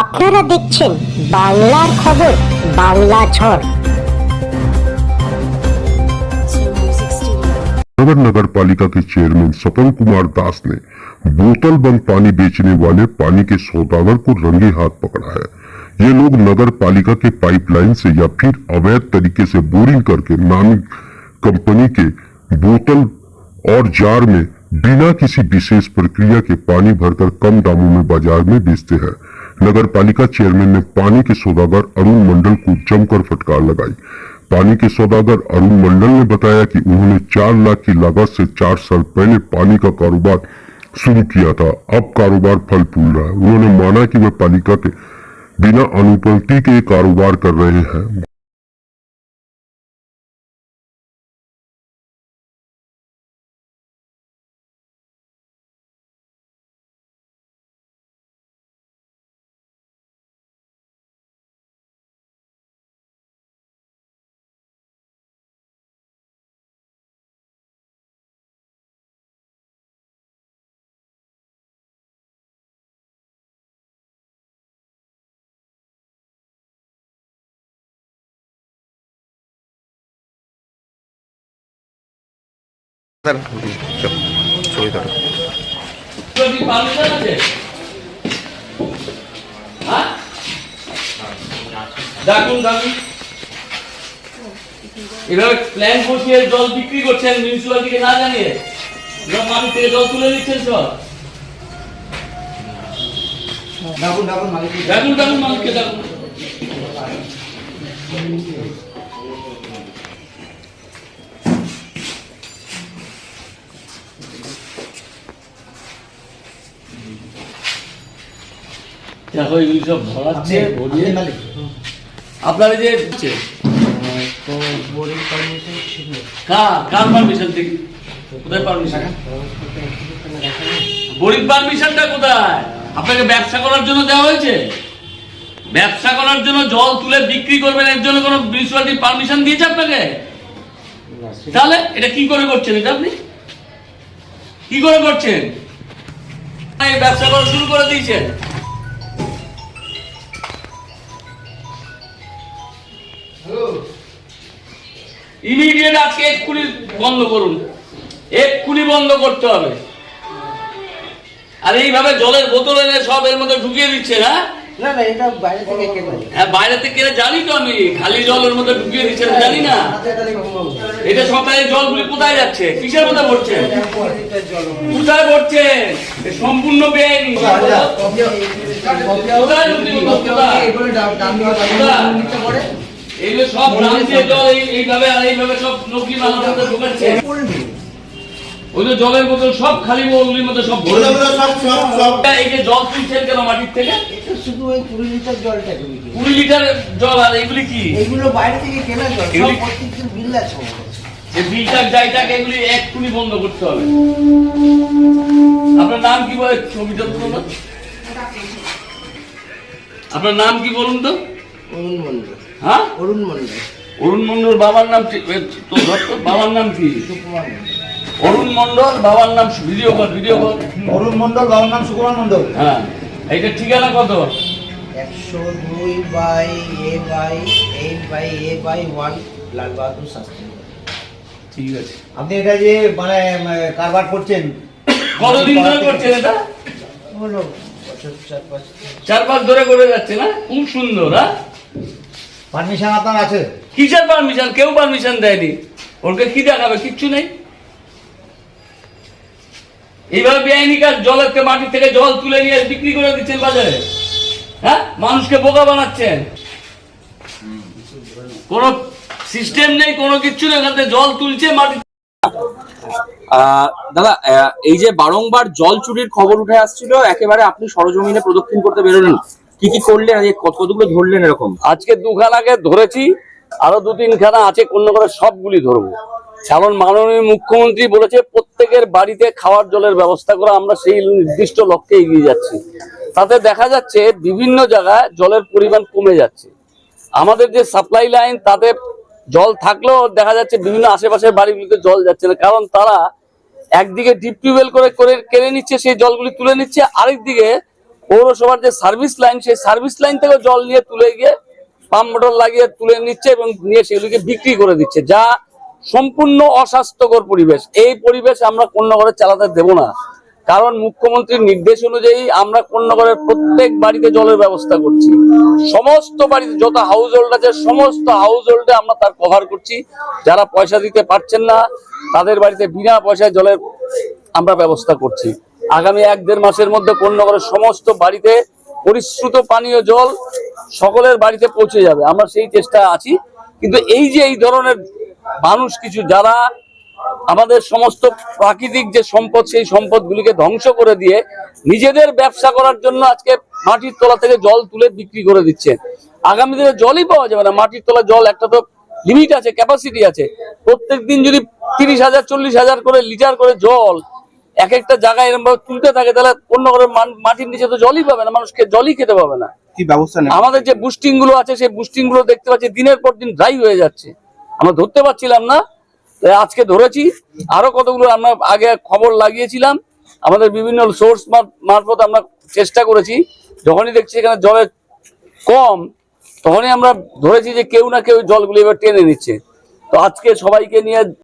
আপনারা দেখছেন বাংলার খবর বাংলা ঝড় नगर नगर पालिका के चेयरमैन सपन कुमार दास ने बोतल बंद पानी बेचने वाले पानी के सौदागर को रंगे हाथ पकड़ा है ये लोग नगर पालिका के पाइपलाइन से या फिर अवैध तरीके से बोरिंग करके नामी कंपनी के बोतल और जार में बिना किसी विशेष प्रक्रिया के पानी भरकर कम दामों में बाजार में बेचते हैं नगर पालिका चेयरमैन ने पानी के सौदागर अरुण मंडल को जमकर फटकार लगाई। पानी के सौदागर अरुण मंडल ने बताया कि उन्होंने चार लाख की लागत से चार साल पहले पानी का कारोबार शुरू किया था। अब कारोबार फल फूल रहा है। उन्होंने माना कि वह पालिका के बिना अनुपति के कारोबार कर रहे हैं। ছবি ধরো ডাকুন ডাকুন এভাবে প্ল্যান বসিয়ে জল বিক্রি করছেন মিউনিসিপালিটিকে না জানিয়ে? মানুষ থেকে জল তুলে নিচ্ছেন সব। ডাকুন ডাকুন মালিককে ডাকুন দেখো এগুলি সব ভরাচ্ছে ভরিয়ে। আপনারা যে দিচ্ছে? কার কার পারমিশন থেকে? কোথায় পারমিশন বোরিং পারমিশনটা কোথায়? আপনাকে ব্যবসা করার জন্য দেওয়া হয়েছে? ব্যবসা করার জন্য জল তুলে বিক্রি করবেন এর জন্য কোনো মিউনিসিপালিটি পারমিশন দিয়েছে আপনাকে? তাহলে এটা কি করে করছেন এটা আপনি? কি করে করছেন? এই ব্যবসা করা শুরু করে দিয়েছেন। ইমিডিয়েট আজকে এক্ষুনি বন্ধ করুন। এক্ষুনি বন্ধ করতে হবে। আর এইভাবে জলের বোতল এনে সব এর মধ্যে ঢুকিয়ে দিচ্ছে হ্যাঁ? না না এটা বাইরে থেকে কেনা হ্যাঁ বাইরে থেকে কিনে জানি তো আমি খালি জলের মধ্যে ঢুকিয়ে দিচ্ছে জানি না। এটা সকালে জলগুলি কোথায় যাচ্ছে? কিসের মধ্যে কোথায় সম্পূর্ণ বেআইনি কোথায়? কোথায়? এইগুলো সব গ্রাম দিয়ে জল এইভাবে আর এইভাবে সব নকলি মালের মধ্যে ঢোকাচ্ছে। ওই যে জলের বোতল সব খালি মধ্যে সব ভরে দিচ্ছে। এই যে জল তুলছেন কেন মাটির থেকে? এটা শুধু ওই কুড়ি লিটার জলটা জল আর এগুলি কি? এইগুলো বাইরে থেকে কেনা জল সব প্রত্যেকদিন বিল আছে যে ফিল্টার যাইটাকে এগুলি এক্ষুনি বন্ধ করতে হবে। আপনার নাম কি বলে ছবিটা তুলুন তো। আপনার নাম কি বলুন তো? অরুণ মন্ডল হ্যাঁ? অরুণ মন্ডল। অরুণ মন্ডল বাবার নাম কি- তো ধর বাবার নাম কি? অরুণ মন্ডল বাবার নাম ভিডিও কর ভিডিও কর। অরুণ মন্ডল বাবার নাম সুকুমার মন্ডল? হ্যাঁ। এইটা ঠিকানা কত? একশো দুই by A by eight by A by one Lal Bahadur Shastri. ঠিক আছে। আপনি এটা যে মানে কারবার করছেন কতদিন ধরে করছেন এটা? হলো চার পাঁচ চার পাঁচ ধরে করে যাচ্ছে না? খুব সুন্দর হ্যাঁ? পারমিশন আপনার আছে। কিসের পারমিশন কেউ পারমিশন দেয়নি। ওকে কি দেখাবে? কিচ্ছু নেই। এইভাবে বেআইনি কাজ জলের থেকে মাটি থেকে জল তুলে নিয়ে বিক্রি করে দিচ্ছেন বাজারে। হ্যাঁ? মানুষকে বোকা বানাচ্ছেন। কোন সিস্টেম নেই কোনো কিচ্ছু নেই। ওখান থেকে জল তুলছে মাটি আহ, দাদা আহ, এই যে বারংবার জল চুরির খবর উঠে আসছিল একেবারে আপনি সরজমিনে প্রদক্ষিণ করতে বেরোলেন কি কি করলেন? কতগুলো ধরলেন এরকম? আজকে দুখানাকে ধরেছি, আরও দু তিনখানা আছে, কোন সবগুলি ধরবো। কারণ মাননীয় মুখ্যমন্ত্রী বলেছে, প্রত্যেকের বাড়িতে খাওয়ার জলের ব্যবস্থা করা, আমরা সেই নির্দিষ্ট লক্ষ্যে এগিয়ে যাচ্ছি। তাতে দেখা যাচ্ছে, বিভিন্ন জায়গায় জলের পরিমাণ কমে যাচ্ছে। আমাদের যে সাপ্লাই লাইন, তাতে জল থাকলেও দেখা যাচ্ছে, বিভিন্ন আশেপাশের বাড়িগুলিতে জল যাচ্ছে না। কারণ তারা একদিকে ডিপ টিউবওয়েল করে করে কেড়ে নিচ্ছে, সেই জলগুলি তুলে নিচ্ছে আরেক দিকে পৌরসভার যে সার্ভিস লাইন, সেই সার্ভিস লাইন থেকে জল নিয়ে তুলে গিয়ে পাম্প মোটর লাগিয়ে তুলে নিচ্ছে এবং নিয়ে সেগুলিকে বিক্রি করে দিচ্ছে, যা সম্পূর্ণ অস্বাস্থ্যকর পরিবেশ। এই পরিবেশ আমরা কোন্নগরে চালাতে দেব না। কারণ মুখ্যমন্ত্রীর নির্দেশ অনুযায়ী আমরা কোন্নগরের প্রত্যেক বাড়িতে জলের ব্যবস্থা করছি। সমস্ত বাড়িতে যত হাউস হোল্ড আছে, সমস্ত হাউস হোল্ডে আমরা তার কভার করছি। যারা পয়সা দিতে পারছেন না, তাদের বাড়িতে বিনা পয়সায় জলের আমরা ব্যবস্থা করছি। আগামী এক দেড় মাসের মধ্যে কোন্নগরের সমস্ত বাড়িতে পরিশ্রুত পানীয় জল সকলের বাড়িতে পৌঁছে যাবে। আমরা সেই চেষ্টায় আছি। কিন্তু এই যে এই ধরনের মানুষ কিছু, যারা আমাদের সমস্ত প্রাকৃতিক যে সম্পদ, সেই সম্পদগুলিকে ধ্বংস করে দিয়ে নিজেদের ব্যবসা করার জন্য আজকে মাটির তলা থেকে জল তুলে বিক্রি করে দিচ্ছে আগামী দিনে জলই পাওয়া যাবে না। মাটির তলা জল একটা তো লিমিট আছে ক্যাপাসিটি আছে। প্রত্যেক দিন যদি তিরিশ হাজার, চল্লিশ হাজার করে লিটার করে জল এক একটা জায়গায় এরকম ভাবে তুলতে থাকে তাহলে অন্য করে মাটির নিচে তো জলই পাবে না মানুষকে জলই খেতে পাবে না। কি ব্যবস্থা নেবেন? আমাদের যে বুস্টিংগুলো আছে সেই বুস্টিংগুলো দেখতে পাচ্ছি দিনের পর দিন ড্রাই হয়ে যাচ্ছে। আমরা ধরতে পারছিলাম না তাই আজকে ধরেছি। আরও কতগুলো আমরা আগে খবর লাগিয়েছিলাম। আমাদের বিভিন্ন সোর্স মারফত আমরা চেষ্টা করেছি। যখনই দেখছি এখানে জলের কম তখনই আমরা ধরেছি যে কেউ না কেউ জলগুলো এবার টেনে নিচ্ছে। তো আজকে সবাইকে নিয়ে